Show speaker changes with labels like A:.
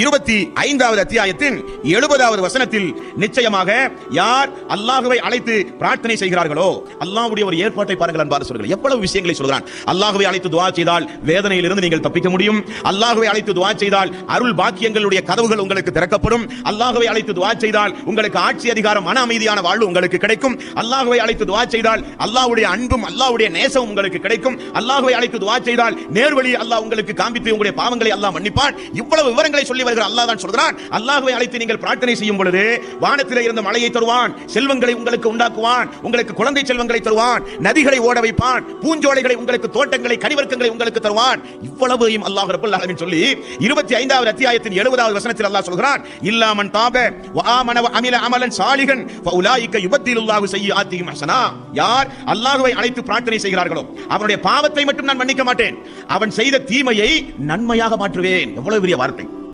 A: இருபத்தி ஐந்தாவது அத்தியாயத்தின் எழுபதாவது வசனத்தில் நிச்சயமாக யார் அல்லாஹுவை அழைத்து பிரார்த்தனை செய்கிறார்களோ அல்லாஹுடைய ஒரு ஏற்பாட்டை பாருங்கள் அன்பார் சொல்கிறார் எவ்வளவு விஷயங்களை சொல்கிறான். அல்லாஹுவை அழைத்து துவா செய்தால் வேதனையிலிருந்து நீங்கள் தப்பிக்க முடியும். அல்லாஹுவை அழைத்து துவா செய்தால் அருள் பாக்கியங்களுடைய கதவுகள் உங்களுக்கு திறக்கப்படும். அல்லாஹுவை அழைத்து துவா செய்தால் உங்களுக்கு ஆட்சி அதிகாரம் மன அமைதியான வாழ்வு உங்களுக்கு கிடைக்கும். அல்லாஹுவை அழைத்து துவா செய்தால் அல்லாஹ்வுடைய அன்பும் அல்லாஹ்வுடைய நேசம் உங்களுக்கு கிடைக்கும். அல்லாஹுவை அழைத்து துவா செய்தால் நேர்வழி அல்லாஹ் உங்களுக்கு காண்பித்து உங்களுடைய பாவங்களை அல்லாஹ் மன்னிப்பான். இவ்வளவு விவரங்களை சொல்லி வருகிற அல்லாஹ் தான் சொல்கிறான். அல்லாஹுவை அழைத்து நீங்கள் பிரார்த்தனை செய்யும் பொழுது வானத்தில் இருந்த மழையை தருவான் செல்வங்களை உங்களுக்கு உண்டாக்குவான் உங்களுக்கு குழந்தை செல்வங்களை தருவான் நதிகளை ஓட வைப்பான் பூஞ்சோலைகளை உங்களுக்கு தோட்டங்களை கனிவர்க்கங்களை உங்களுக்கு தருவான். இவ்வளவையும் அல்லாஹ் ரப்பல் ஆலமீன் சொல்லி இருபத்தி ஐந்தாவது அத்தியாயத்தின் எழுபதாவது வசனத்தில் அல்லாஹ் சொல்கிறான். இல்லாமன் தாப வாமனவ அமில அமலன் சாலிகன் உலாய்க்க யுபத்திலுல்லாஹு செய்ய ஆத்தியும் ஹசனா யார் அல்லாஹுவை அழைத்து பிரார்த்தனை செய்கிறார்களோ அவனுடைய பாவத்தை மட்டும் நான் மன்னிக்க மாட்டேன். அவன் செய்த தீமையை நன்மையாக மாற்றுவேன். எவ்வளவு பெரிய வார்த்தை.